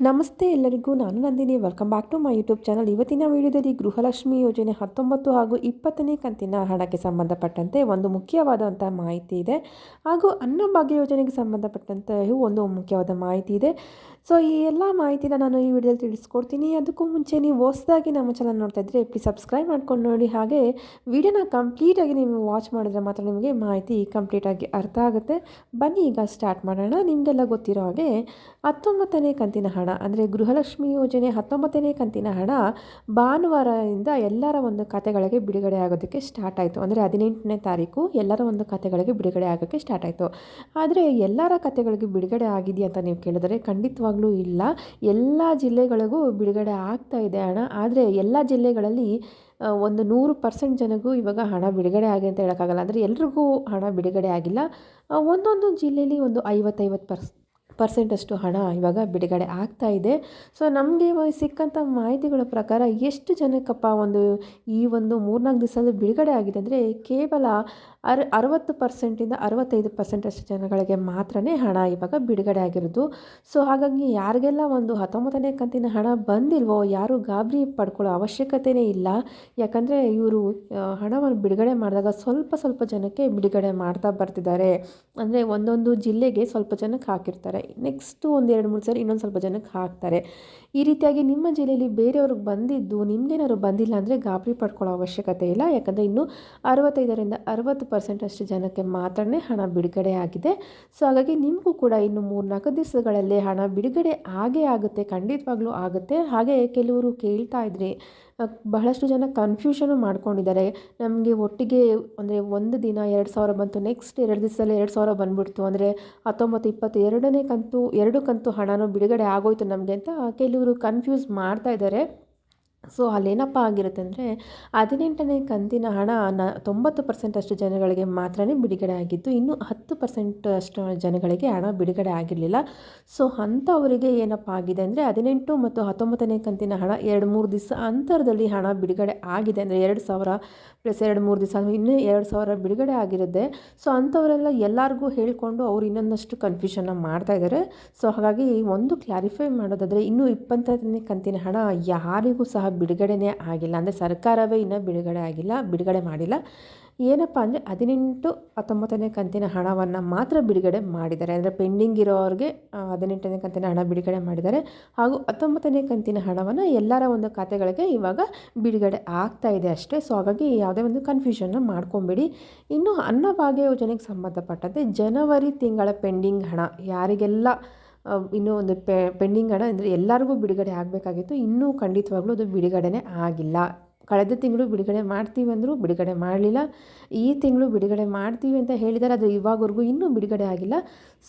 ನಮಸ್ತೆ ಎಲ್ಲರಿಗೂ, ನಾನು Nandini. Welcome back to my YouTube channel ಇವತ್ತಿನ ವಿಡಿಯೋದಲ್ಲಿ ಗೃಹಲಕ್ಷ್ಮಿ ಯೋಜನೆ ಹತ್ತೊಂಬತ್ತು ಹಾಗೂ ಇಪ್ಪತ್ತನೇ ಕಂತಿನ ಹಣಕ್ಕೆ ಸಂಬಂಧಪಟ್ಟಂತೆ ಒಂದು ಮುಖ್ಯವಾದಂಥ ಮಾಹಿತಿ ಇದೆ. ಹಾಗೂ ಅನ್ನಭಾಗ್ಯ ಯೋಜನೆಗೆ ಸಂಬಂಧಪಟ್ಟಂತಹ ಒಂದು ಮುಖ್ಯವಾದ ಮಾಹಿತಿ ಇದೆ. ಸೊ ಈ ಎಲ್ಲ ಮಾಹಿತಿನ ನಾನು ಈ ವಿಡಿಯೋದಲ್ಲಿ ತಿಳಿಸ್ಕೊಡ್ತೀನಿ. ಅದಕ್ಕೂ ಮುಂಚೆ ನೀವು ಹೊಸದಾಗಿ ನಮ್ಮ ಚಾನಲ್ ನೋಡ್ತಾ ಇದ್ರೆ ಪ್ಲೀಸ್ ಸಬ್ಸ್ಕ್ರೈಬ್ ಮಾಡ್ಕೊಂಡು ನೋಡಿ. ಹಾಗೆ ವಿಡಿಯೋನ ಕಂಪ್ಲೀಟಾಗಿ ನೀವು ವಾಚ್ ಮಾಡಿದ್ರೆ ಮಾತ್ರ ನಿಮಗೆ ಮಾಹಿತಿ ಕಂಪ್ಲೀಟಾಗಿ ಅರ್ಥ ಆಗುತ್ತೆ. ಬನ್ನಿ, ಈಗ ಸ್ಟಾರ್ಟ್ ಮಾಡೋಣ. ನಿಮಗೆಲ್ಲ ಗೊತ್ತಿರೋ ಹಾಗೆ ಹತ್ತೊಂಬತ್ತನೇ ಕಂತಿನ ಹಣ ಅಂದರೆ ಗೃಹಲಕ್ಷ್ಮಿ ಯೋಜನೆ ಹತ್ತೊಂಬತ್ತನೇ ಕಂತಿನ ಹಣ ಭಾನುವಾರದಿಂದ ಎಲ್ಲರ ಒಂದು ಖಾತೆಗಳಿಗೆ ಬಿಡುಗಡೆ ಆಗೋದಕ್ಕೆ ಸ್ಟಾರ್ಟ್ ಆಯಿತು. ಅಂದರೆ ಹದಿನೆಂಟನೇ ತಾರೀಕು ಎಲ್ಲರ ಒಂದು ಖಾತೆಗಳಿಗೆ ಬಿಡುಗಡೆ ಆಗೋಕ್ಕೆ ಸ್ಟಾರ್ಟ್ ಆಯಿತು. ಆದರೆ ಎಲ್ಲರ ಖಾತೆಗಳಿಗೆ ಬಿಡುಗಡೆ ಆಗಿದೆಯಾ ಅಂತ ನೀವು ಕೇಳಿದರೆ ಖಂಡಿತವಾಗ್ಲೂ ಇಲ್ಲ. ಎಲ್ಲ ಜಿಲ್ಲೆಗಳಿಗೂ ಬಿಡುಗಡೆ ಆಗ್ತಾ ಇದೆ ಹಣ. ಆದರೆ ಎಲ್ಲ ಜಿಲ್ಲೆಗಳಲ್ಲಿ ಒಂದು ನೂರು ಪರ್ಸೆಂಟ್ ಜನಗೂ ಇವಾಗ ಹಣ ಬಿಡುಗಡೆ ಆಗಿದೆ ಅಂತ ಹೇಳೋಕ್ಕಾಗಲ್ಲ. ಅಂದರೆ ಎಲ್ರಿಗೂ ಹಣ ಬಿಡುಗಡೆ ಆಗಿಲ್ಲ. ಒಂದೊಂದು ಜಿಲ್ಲೆಯಲ್ಲಿ ಒಂದು ಐವತ್ತೈವತ್ತು ಪರ್ಸ್ ಪರ್ಸೆಂಟಷ್ಟು ಹಣ ಇವಾಗ ಬಿಡುಗಡೆ ಆಗ್ತಾ ಇದೆ. ಸೊ ನಮಗೆ ಸಿಕ್ಕಂಥ ಮಾಹಿತಿಗಳ ಪ್ರಕಾರ ಎಷ್ಟು ಜನಕ್ಕಪ್ಪ ಒಂದು ಈ ಒಂದು ಮೂರ್ನಾಲ್ಕು ದಿವಸದಲ್ಲಿ ಬಿಡುಗಡೆ ಆಗಿದೆ ಅಂದರೆ ಕೇವಲ ಅರ್ ಅರವತ್ತು ಪರ್ಸೆಂಟಿಂದ ಅರವತ್ತೈದು ಪರ್ಸೆಂಟಷ್ಟು ಜನಗಳಿಗೆ ಮಾತ್ರನೇ ಹಣ ಇವಾಗ ಬಿಡುಗಡೆ ಆಗಿರೋದು. ಸೊ ಹಾಗಾಗಿ ಯಾರಿಗೆಲ್ಲ ಒಂದು ಹತ್ತೊಂಬತ್ತನೇ ಕಂತಿನ ಹಣ ಬಂದಿಲ್ವೋ, ಯಾರು ಗಾಬರಿ ಪಡ್ಕೊಳ್ಳೋ ಅವಶ್ಯಕತೆಯೇ ಇಲ್ಲ. ಯಾಕಂದರೆ ಇವರು ಹಣವನ್ನು ಬಿಡುಗಡೆ ಮಾಡಿದಾಗ ಸ್ವಲ್ಪ ಸ್ವಲ್ಪ ಜನಕ್ಕೆ ಬಿಡುಗಡೆ ಮಾಡ್ತಾ ಬರ್ತಿದ್ದಾರೆ. ಅಂದರೆ ಒಂದೊಂದು ಜಿಲ್ಲೆಗೆ ಸ್ವಲ್ಪ ಜನಕ್ಕೆ ಹಾಕಿರ್ತಾರೆ. ನೆಕ್ಸ್ಟು ಒಂದು ಎರಡು ಮೂರು ಸಾರಿ ಇನ್ನೊಂದು ಸ್ವಲ್ಪ ಜನಕ್ಕೆ ಹಾಕ್ತಾರೆ. ಈ ರೀತಿಯಾಗಿ ನಿಮ್ಮ ಜಿಲ್ಲೆಯಲ್ಲಿ ಬೇರೆಯವ್ರಿಗೆ ಬಂದಿದ್ದು ನಿಮಗೇನಾದ್ರು ಬಂದಿಲ್ಲ ಅಂದರೆ ಗಾಬರಿ ಪಡ್ಕೊಳ್ಳೋ ಅವಶ್ಯಕತೆ ಇಲ್ಲ. ಯಾಕಂದರೆ ಇನ್ನು ಅರವತ್ತೈದರಿಂದ ಅರವತ್ತು ಪರ್ಸೆಂಟ್ ಅಷ್ಟು ಜನಕ್ಕೆ ಮಾತ್ರನೇ ಹಣ ಬಿಡುಗಡೆ ಆಗಿದೆ. ಸೊ, ಹಾಗಾಗಿ ನಿಮಗೂ ಕೂಡ ಇನ್ನು ಮೂರು ನಾಲ್ಕು ದಿವಸಗಳಲ್ಲೇ ಹಣ ಬಿಡುಗಡೆ ಆಗೇ ಆಗುತ್ತೆ, ಖಂಡಿತವಾಗ್ಲೂ ಆಗುತ್ತೆ. ಹಾಗೆ ಕೆಲವರು ಕೇಳ್ತಾ ಇದ್ರಿ ಬಹಳಷ್ಟು ಜನ ಕನ್ಫ್ಯೂಷನು ಮಾಡ್ಕೊಂಡಿದ್ದಾರೆ. ನಮಗೆ ಒಟ್ಟಿಗೆ ಅಂದರೆ ಒಂದು ದಿನ ಎರಡು ಸಾವಿರ ಬಂತು ನೆಕ್ಸ್ಟ್ ಎರಡು ದಿವಸದಲ್ಲಿ ಎರಡು ಸಾವಿರ ಬಂದುಬಿಡ್ತು. ಅಂದರೆ ಹತ್ತೊಂಬತ್ತು ಇಪ್ಪತ್ತು ಎರಡನೇ ಕಂತು, ಎರಡು ಕಂತು ಹಣನೂ ಬಿಡುಗಡೆ ಆಗೋಯ್ತು ನಮಗೆ ಅಂತ ಕೆಲವರು ಕನ್ಫ್ಯೂಸ್ ಮಾಡ್ತಾ ಇದ್ದಾರೆ. ಸೊ ಅಲ್ಲೇನಪ್ಪ ಆಗಿರುತ್ತೆ ಅಂದರೆ ಹದಿನೆಂಟನೇ ಕಂತಿನ ಹಣ ನ ತೊಂಬತ್ತು ಪರ್ಸೆಂಟ್ ಅಷ್ಟು ಜನಗಳಿಗೆ ಮಾತ್ರನೇ ಬಿಡುಗಡೆ ಆಗಿದ್ದು, ಇನ್ನು ಹತ್ತು ಪರ್ಸೆಂಟ್ ಅಷ್ಟು ಜನಗಳಿಗೆ ಹಣ ಬಿಡುಗಡೆ ಆಗಿರಲಿಲ್ಲ. ಸೊ ಅಂಥವರಿಗೆ ಏನಪ್ಪ ಆಗಿದೆ ಅಂದರೆ ಹದಿನೆಂಟು ಮತ್ತು ಹತ್ತೊಂಬತ್ತನೇ ಕಂತಿನ ಹಣ ಎರಡು ಮೂರು ದಿವಸ ಅಂತರದಲ್ಲಿ ಹಣ ಬಿಡುಗಡೆ ಆಗಿದೆ ಅಂದರೆ ಎರಡು ಸಾವಿರ ಪ್ಲಸ್ ಎರಡು ಮೂರು ದಿವಸ ಇನ್ನೂ ಎರಡು ಸಾವಿರ ಬಿಡುಗಡೆ ಆಗಿರುತ್ತೆ. ಸೊ ಅಂಥವರೆಲ್ಲ ಎಲ್ಲರಿಗೂ ಹೇಳಿಕೊಂಡು ಅವ್ರು ಇನ್ನೊಂದಷ್ಟು ಕನ್ಫ್ಯೂಷನ್ನ ಮಾಡ್ತಾ ಇದ್ದಾರೆ ಸೊ ಹಾಗಾಗಿ ಒಂದು ಕ್ಲಾರಿಫೈ ಮಾಡೋದಾದರೆ ಇನ್ನೂ ಇಪ್ಪತ್ತನೇ ಕಂತಿನ ಹಣ ಯಾರಿಗೂ ಸಹ ಬಿಡುಗಡೆನೇ ಆಗಿಲ್ಲ. ಅಂದರೆ ಸರ್ಕಾರವೇ ಇನ್ನೂ ಬಿಡುಗಡೆ ಆಗಿಲ್ಲ, ಬಿಡುಗಡೆ ಮಾಡಿಲ್ಲ. ಏನಪ್ಪ ಅಂದರೆ ಹದಿನೆಂಟು ಹತ್ತೊಂಬತ್ತನೇ ಕಂತಿನ ಹಣವನ್ನು ಮಾತ್ರ ಬಿಡುಗಡೆ ಮಾಡಿದ್ದಾರೆ. ಅಂದರೆ ಪೆಂಡಿಂಗ್ ಇರೋರಿಗೆ ಹದಿನೆಂಟನೇ ಕಂತಿನ ಹಣ ಬಿಡುಗಡೆ ಮಾಡಿದ್ದಾರೆ. ಹಾಗೂ ಹತ್ತೊಂಬತ್ತನೇ ಕಂತಿನ ಹಣವನ್ನು ಎಲ್ಲರ ಒಂದು ಖಾತೆಗಳಿಗೆ ಇವಾಗ ಬಿಡುಗಡೆ ಆಗ್ತಾ ಇದೆ ಅಷ್ಟೇ. ಸೊ ಹಾಗಾಗಿ ಯಾವುದೇ ಒಂದು ಕನ್ಫ್ಯೂಷನ್ನ ಮಾಡ್ಕೊಂಬಿಡಿ. ಇನ್ನು ಅನ್ನಭಾಗ್ಯ ಯೋಜನೆಗೆ ಸಂಬಂಧಪಟ್ಟಂತೆ ಜನವರಿ ತಿಂಗಳ ಪೆಂಡಿಂಗ್ ಹಣ ಯಾರಿಗೆಲ್ಲ ಇನ್ನೂ ಒಂದು ಪೆಂಡಿಂಗ್ ಹಣ ಅಂದರೆ ಎಲ್ಲರಿಗೂ ಬಿಡುಗಡೆ ಆಗಬೇಕಾಗಿತ್ತು. ಇನ್ನೂ ಖಂಡಿತವಾಗ್ಲೂ ಅದು ಬಿಡುಗಡೆನೇ ಆಗಿಲ್ಲ. ಕಳೆದ ತಿಂಗಳು ಬಿಡುಗಡೆ ಮಾಡ್ತೀವಿ ಅಂದರೂ ಬಿಡುಗಡೆ ಮಾಡಲಿಲ್ಲ. ಈ ತಿಂಗಳು ಬಿಡುಗಡೆ ಮಾಡ್ತೀವಿ ಅಂತ ಹೇಳಿದರೆ ಅದು ಇವಾಗವರೆಗೂ ಇನ್ನೂ ಬಿಡುಗಡೆ ಆಗಿಲ್ಲ.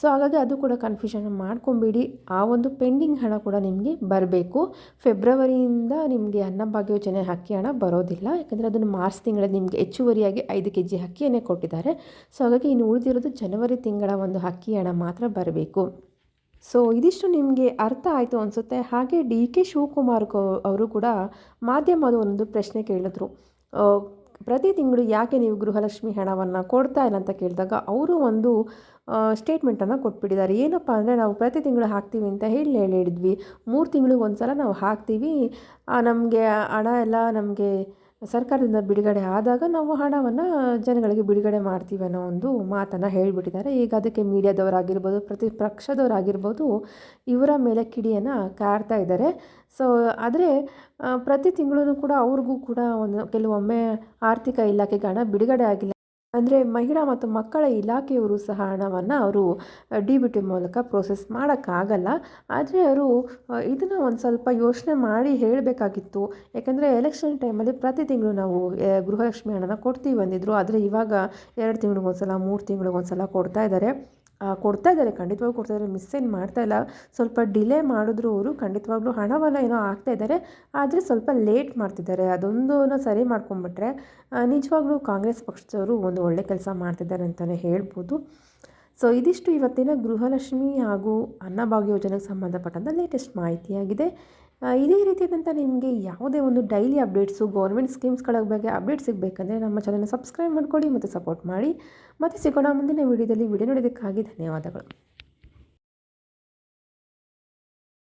ಸೊ, ಹಾಗಾಗಿ ಅದು ಕೂಡ ಕನ್ಫ್ಯೂಷನ್ ಮಾಡ್ಕೊಂಬಿಡಿ. ಆ ಒಂದು ಪೆಂಡಿಂಗ್ ಹಣ ಕೂಡ ನಿಮಗೆ ಬರಬೇಕು. ಫೆಬ್ರವರಿಯಿಂದ ನಿಮಗೆ ಅನ್ನಭಾಗ್ಯ ಯೋಜನೆ ಅಕ್ಕಿ ಹಣ ಬರೋದಿಲ್ಲ. ಯಾಕಂದರೆ ಅದನ್ನು ಮಾರ್ಚ್ ತಿಂಗಳಲ್ಲಿ ನಿಮಗೆ ಹೆಚ್ಚುವರಿಯಾಗಿ ಐದು ಕೆ ಜಿ ಅಕ್ಕಿಯನ್ನೇ ಕೊಟ್ಟಿದ್ದಾರೆ. ಸೊ, ಹಾಗಾಗಿ ಇನ್ನು ಉಳಿದಿರೋದು ಜನವರಿ ತಿಂಗಳ ಒಂದು ಅಕ್ಕಿ ಹಣ ಮಾತ್ರ ಬರಬೇಕು. ಸೊ ಇದಿಷ್ಟು ನಿಮಗೆ ಅರ್ಥ ಆಯಿತು ಅನಿಸುತ್ತೆ. ಹಾಗೆ ಡಿ ಕೆ ಶಿವಕುಮಾರ್ ಅವರು ಕೂಡ ಮಾಧ್ಯಮದ ಒಂದು ಪ್ರಶ್ನೆ ಕೇಳಿದ್ರು. ಪ್ರತಿ ತಿಂಗಳು ಯಾಕೆ ನೀವು ಗೃಹಲಕ್ಷ್ಮಿ ಹಣವನ್ನು ಕೊಡ್ತಾ ಇಲ್ಲ ಅಂತ ಕೇಳಿದಾಗ ಅವರು ಒಂದು ಸ್ಟೇಟ್ಮೆಂಟನ್ನು ಕೊಟ್ಬಿಟ್ಟಿದ್ದಾರೆ. ಏನಪ್ಪ ಅಂದರೆ ನಾವು ಪ್ರತಿ ತಿಂಗಳು ಹಾಕ್ತೀವಿ ಅಂತ ಹೇಳಿ ಹೇಳಿ ಹೇಳಿದ್ವಿ. ಮೂರು ತಿಂಗಳಿಗೆ ಒಂದು ಸಲ ನಾವು ಹಾಕ್ತೀವಿ. ನಮಗೆ ಹಣ ಎಲ್ಲ ನಮಗೆ ಸರ್ಕಾರದಿಂದ ಬಿಡುಗಡೆ ಆದಾಗ ನಾವು ಹಣವನ್ನು ಜನಗಳಿಗೆ ಬಿಡುಗಡೆ ಮಾಡ್ತೀವಿ ಅನ್ನೋ ಒಂದು ಮಾತನ್ನು ಹೇಳಿಬಿಟ್ಟಿದ್ದಾರೆ. ಈಗ ಅದಕ್ಕೆ ಮೀಡಿಯಾದವರಾಗಿರ್ಬೋದು ಪ್ರತಿಪಕ್ಷದವರಾಗಿರ್ಬೋದು ಇವರ ಮೇಲೆ ಕಿಡಿಯನ್ನು ಕಾರ್ತಾ ಇದ್ದಾರೆ. ಸೊ ಆದರೆ ಪ್ರತಿ ತಿಂಗಳೂ ಕೂಡ ಅವ್ರಿಗೂ ಕೂಡ ಒಂದು ಕೆಲವೊಮ್ಮೆ ಆರ್ಥಿಕ ಇಲಾಖೆಗೆ ಹಣ ಬಿಡುಗಡೆ ಆಗಿಲ್ಲ. ಅಂದರೆ ಮಹಿಳಾ ಮತ್ತು ಮಕ್ಕಳ ಇಲಾಖೆಯವರು ಸಹ ಹಣವನ್ನು ಅವರು ಡಿ ಬಿ ಟಿ ಮೂಲಕ ಪ್ರೋಸೆಸ್ ಮಾಡೋಕ್ಕಾಗಲ್ಲ. ಆದರೆ ಅವರು ಇದನ್ನು ಒಂದು ಸ್ವಲ್ಪ ಯೋಚನೆ ಮಾಡಿ ಹೇಳಬೇಕಾಗಿತ್ತು. ಯಾಕಂದರೆ ಎಲೆಕ್ಷನ್ ಟೈಮಲ್ಲಿ ಪ್ರತಿ ತಿಂಗಳು ನಾವು ಗೃಹಲಕ್ಷ್ಮಿ ಹಣನ ಕೊಡ್ತೀವಿ ಅಂದಿದ್ರು. ಆದರೆ ಇವಾಗ ಎರಡು ತಿಂಗಳಿಗೊಂದ್ಸಲ, ಮೂರು ತಿಂಗಳಿಗೊಂದ್ಸಲ ಕೊಡ್ತಾ ಇದ್ದಾರೆ. ಕೊಡ್ತಾ ಇದ್ದಾರೆ. ಖಂಡಿತವಾಗ್ಲೂ ಕೊಡ್ತಾ ಇದ್ದಾರೆ. ಮಿಸ್ ಏನು ಮಾಡ್ತಾ ಇಲ್ಲ. ಸ್ವಲ್ಪ ಡಿಲೇ ಮಾಡಿದ್ರು ಅವರು. ಖಂಡಿತವಾಗ್ಲೂ ಹಣವನ್ನು ಏನೋ ಆಗ್ತಾ ಇದ್ದಾರೆ. ಆದರೆ ಸ್ವಲ್ಪ ಲೇಟ್ ಮಾಡ್ತಿದ್ದಾರೆ. ಅದೊಂದನ್ನು ಸರಿ ಮಾಡ್ಕೊಂಬಿಟ್ರೆ ನಿಜವಾಗ್ಲೂ ಕಾಂಗ್ರೆಸ್ ಪಕ್ಷದವರು ಒಂದು ಒಳ್ಳೆ ಕೆಲಸ ಮಾಡ್ತಿದ್ದಾರೆ ಅಂತಲೇ ಹೇಳ್ಬೋದು. ಸೊ ಇದಿಷ್ಟು ಇವತ್ತಿನ ಗೃಹಲಕ್ಷ್ಮಿ ಹಾಗೂ ಅನ್ನಭಾಗ್ಯ ಯೋಜನೆಗೆ ಸಂಬಂಧಪಟ್ಟಂಥ ಲೇಟೆಸ್ಟ್ ಮಾಹಿತಿಯಾಗಿದೆ. ಇದೇ ರೀತಿಯಾದಂಥ ನಿಮಗೆ ಯಾವುದೇ ಒಂದು ಡೈಲಿ ಅಪ್ಡೇಟ್ಸು ಗೌರ್ಮೆಂಟ್ ಸ್ಕೀಮ್ಸ್ಗಳ ಬಗ್ಗೆ ಅಪ್ಡೇಟ್ ಸಿಗಬೇಕಂದ್ರೆ ನಮ್ಮ ಚಾನಲ್ನ ಸಬ್ಸ್ಕ್ರೈಬ್ ಮಾಡ್ಕೊಳ್ಳಿ ಮತ್ತು ಸಪೋರ್ಟ್ ಮಾಡಿ. ಮತ್ತು ಸಿಗೋಣ ಮುಂದಿನ ವಿಡಿಯೋದಲ್ಲಿ ವಿಡಿಯೋ ನೋಡೋದಕ್ಕಾಗಿ ಧನ್ಯವಾದಗಳು.